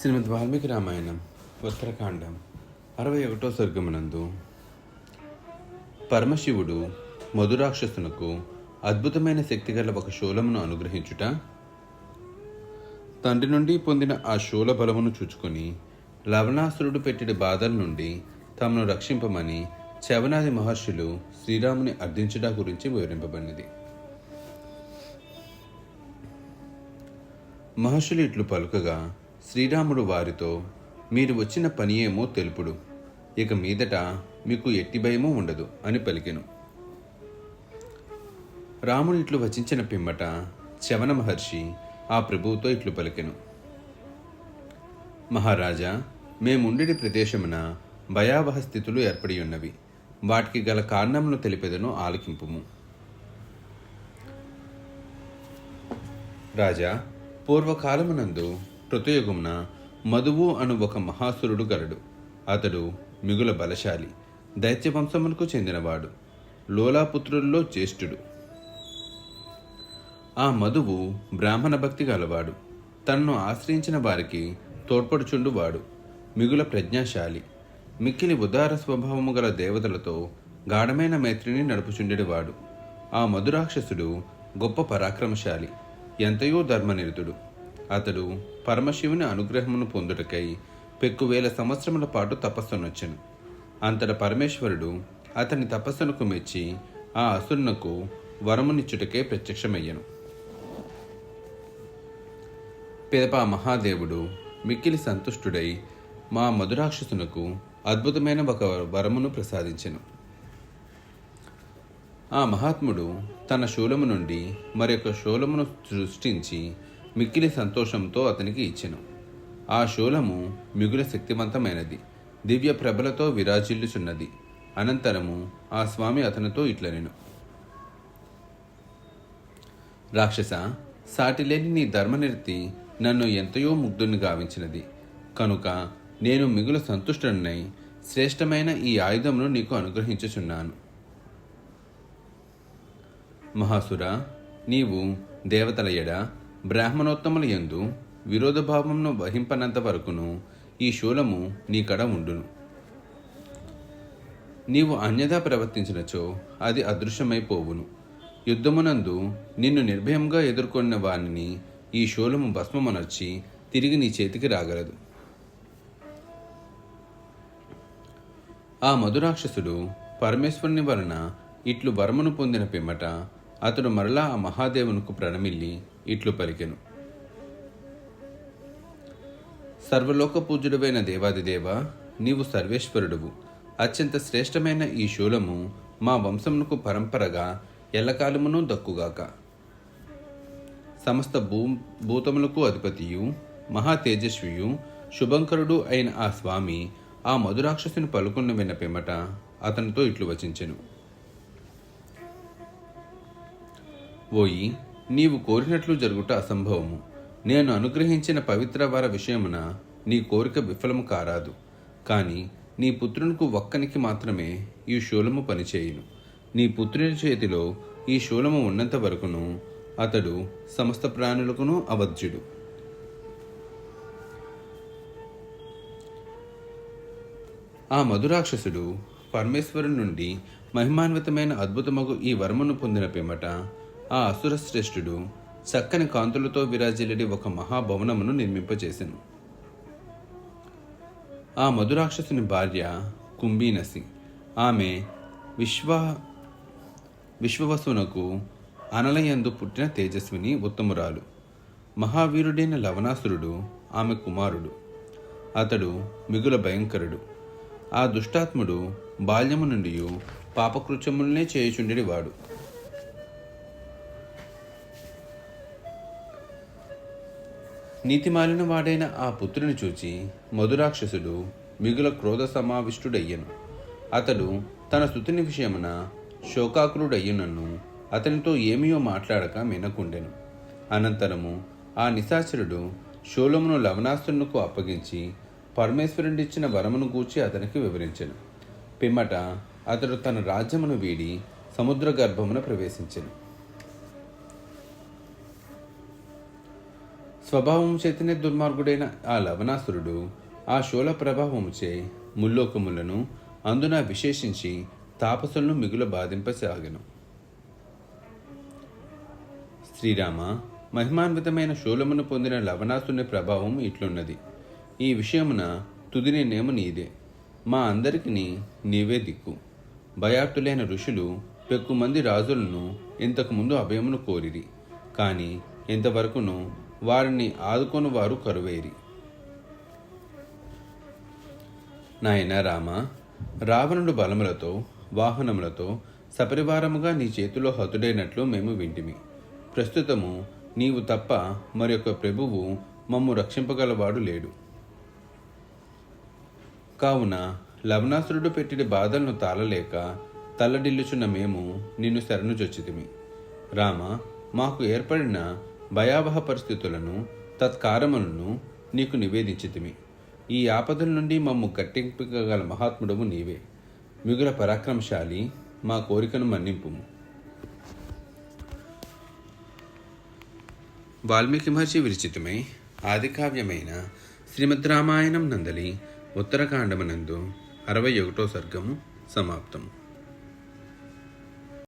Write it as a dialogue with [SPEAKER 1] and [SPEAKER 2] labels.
[SPEAKER 1] శ్రీమద్ వాల్మీకి రామాయణం ఉత్తరకాండం అరవై ఒకటో స్వర్గమునందు. పరమశివుడు మధురాక్షసునకు అద్భుతమైన శక్తిగల ఒక శూలమును అనుగ్రహించుట తండ్రి నుండి పొందిన ఆ శూల బలమును చూచుకొని లవణాసురుడు పెట్టిన బాధల నుండి తమను రక్షింపమని చవనాది మహర్షులు శ్రీరాముని అర్థించుట గురించి వివరింపబడినది. మహర్షులు ఇట్లు పలుకగా శ్రీరాముడు వారితో మీరు వచ్చిన పని ఏమో తెలుపుడు ఇక మీదట మీకు ఎట్టి భయమూ ఉండదు అని పలికెను. రాముడు ఇట్లు వచించిన పిమ్మట చవన మహర్షి ఆ ప్రభువుతో ఇట్లు పలికెను. మహారాజా మేముండెడి ప్రదేశమున భయావహ స్థితులు ఏర్పడి ఉన్నవి వాటికి గల కారణమును తెలిపెదను ఆలకింపుము. రాజా పూర్వకాలమునందు కృతయుగమున మధువు అను ఒక మహాసురుడు గలడు అతడు మిగుల బలశాలి దైత్యవంశమునకు చెందినవాడు లోలాపుత్రుల్లో జ్యేష్ఠుడు. ఆ మధువు బ్రాహ్మణ భక్తి గలవాడు. తనను ఆశ్రయించిన వారికి తోడ్పడుచుండువాడు. మిగుల ప్రజ్ఞాశాలి మిక్కిలి ఉదార స్వభావము గల దేవతలతో గాఢమైన మైత్రిని నడుపుచుండేవాడు ఆ మధురాక్షసుడు గొప్ప పరాక్రమశాలి ఎంతయో ధర్మనిరతుడు. అతడు పరమశివుని అనుగ్రహమును పొందుటకై పెక్కువేల సంవత్సరముల పాటు తపస్సునొచ్చెను. అంతట పరమేశ్వరుడు అతని తపస్సునకు మెచ్చి ఆ అసురునకు వరమునిచ్చుటకే ప్రత్యక్షమయ్యను. పిదప మహాదేవుడు మిక్కిలి సంతుష్టుడై మా మధురాక్షసునకు అద్భుతమైన ఒక వరమును ప్రసాదించెను. ఆ మహాత్ముడు తన శూలము నుండి మరొక శూలమును సృష్టించి మిక్కిలి సంతోషంతో అతనికి ఇచ్చెను. ఆ శూలము మిగుల శక్తివంతమైనది దివ్య ప్రభలతో విరాజిల్లుచున్నది. అనంతరము ఆ స్వామి అతనితో ఇట్లనెను. రాక్షస సాటిలేని నీ ధర్మనిర్తి నన్ను ఎంతయో ముగ్ధుని గావించినది. కనుక నేను మిగుల సంతుష్టునై శ్రేష్టమైన ఈ ఆయుధమును నీకు అనుగ్రహించుచున్నాను. మహాసుర నీవు దేవతల ఎడ బ్రాహ్మణోత్తముల యందు విరోధభావమును వహింపనంత వరకును ఈ శూలము నీ కడ ఉండును. నీవు అన్యథా ప్రవర్తించినచో అది అదృశ్యమైపోవును యుద్ధమునందు నిన్ను నిర్భయంగా ఎదుర్కొన్న వానిని ఈ శూలము భస్మమునర్చి తిరిగి నీ చేతికి రాగలదు. ఆ మధురాక్షసుడు పరమేశ్వరుని వలన ఇట్లు వరమును పొందిన పిమ్మట అతడు మరలా ఆ మహాదేవునికి ప్రణమిల్లి ఇట్లు పలికెను సర్వలోక పూజుడువైన దేవాదిదేవ నీవు సర్వేశ్వరుడువు. అత్యంత శ్రేష్టమైన ఈ శూలము మా వంశమునకు పరంపరగా ఎల్లకాలమును దక్కుగాక. సమస్త భూ భూతములకు అధిపతియు మహా తేజస్వియు శుభంకరుడు అయిన ఆ స్వామి ఆ మధురాక్షసుని పలుకున్న విన్న పిమ్మట అతనితో ఇట్లు వచించెను. ఓయి నీవు కోరినట్లు జరుగుట అసంభవము. నేను అనుగ్రహించిన పవిత్ర వర విషయమున నీ కోరిక విఫలము కారాదు. కానీ నీ పుత్రునికి ఒక్కనికి మాత్రమే ఈ శూలము పనిచేయును. నీ పుత్రుని చేతిలో ఈ శూలము ఉన్నంత వరకును అతడు సమస్త ప్రాణులకును అవధ్యుడు ఆ మధురాక్షసుడు పరమేశ్వరుని నుండి మహిమాన్వితమైన అద్భుతమగు ఈ వర్మను పొందిన పిమ్మట ఆ అసురశ్రేష్ఠుడు చక్కని కాంతులతో విరాజిల్లడి ఒక మహాభవనమును నిర్మింపచేసెను ఆ మధురాక్షసుని భార్య కుంభీనసి ఆమె విశ్వ విశ్వవసునకు అనలయందు పుట్టిన తేజస్విని ఉత్తమురాలు. మహావీరుడైన లవణాసురుడు ఆమె కుమారుడు. అతడు మిగుల భయంకరుడు. ఆ దుష్టాత్ముడు బాల్యము నుండి పాపకృత్యములనే చేయుచుండేవాడు. నీతిమాలిన వాడైన ఆ పుత్రుని చూచి మధురాక్షసుడు మిగుల క్రోధ సమావిష్టుడయ్యను. అతడు తన స్థుతిని విషయమున శోకాకులుడయ్యునన్ను అతనితో ఏమీయో మాట్లాడక మినకుండెను. అనంతరము ఆ నిశాచరుడు శూలమును లవణాసురునకు అప్పగించి పరమేశ్వరుడిచ్చిన వరమును గూర్చి అతనికి వివరించెను. పిమ్మట అతడు తన రాజ్యమును వీడి సముద్ర గర్భమున ప్రవేశించెను. స్వభావం చేతనే దుర్మార్గుడైన ఆ లవణాసురుడు ఆ శూల ప్రభావముచే ముల్లోకములను అందున విశేషించి తాపసులను మిగుల బాధింపసాగను. శ్రీరామ మహిమాన్వితమైన శూలమును పొందిన లవణాసుని ప్రభావం ఇట్లున్నది. ఈ విషయమున తుది నిర్ణయము నీదే. మా అందరికిని నీవే దిక్కు. భయార్తులైన ఋషులు పెక్కుమంది రాజులను ఇంతకుముందు అభయమును కోరిరి. కానీ ఇంతవరకును వారిని ఆదుకొని వారు కరువేరి. నాయన రామ రావణుడు బలములతో వాహనములతో సపరివారముగా నీ చేతిలో హతుడైనట్లు మేము వింటిమి. ప్రస్తుతము నీవు తప్ప మరొక ప్రభువు మమ్ము రక్షింపగలవాడు లేడు. కావున లవణాసురుడు పెట్టిన బాధలను తాళలేక తల్లడిల్లుచున్న మేము నిన్ను శరణుజొచ్చితిమి. రామ మాకు ఏర్పడిన భయావహ పరిస్థితులను తత్కారములను నీకు నివేదించితిమి. ఈ ఆపదల నుండి మమ్ము గట్టెంపగల మహాత్ముడము నీవే. మిగుల పరాక్రమశాలి మా కోరికను మన్నింపుము. వాల్మీకి మహర్షి విరచితమై ఆదికావ్యమైన శ్రీమద్ రామాయణం నందలి ఉత్తరకాండమనందు అరవై ఒకటో సర్గము సమాప్తము.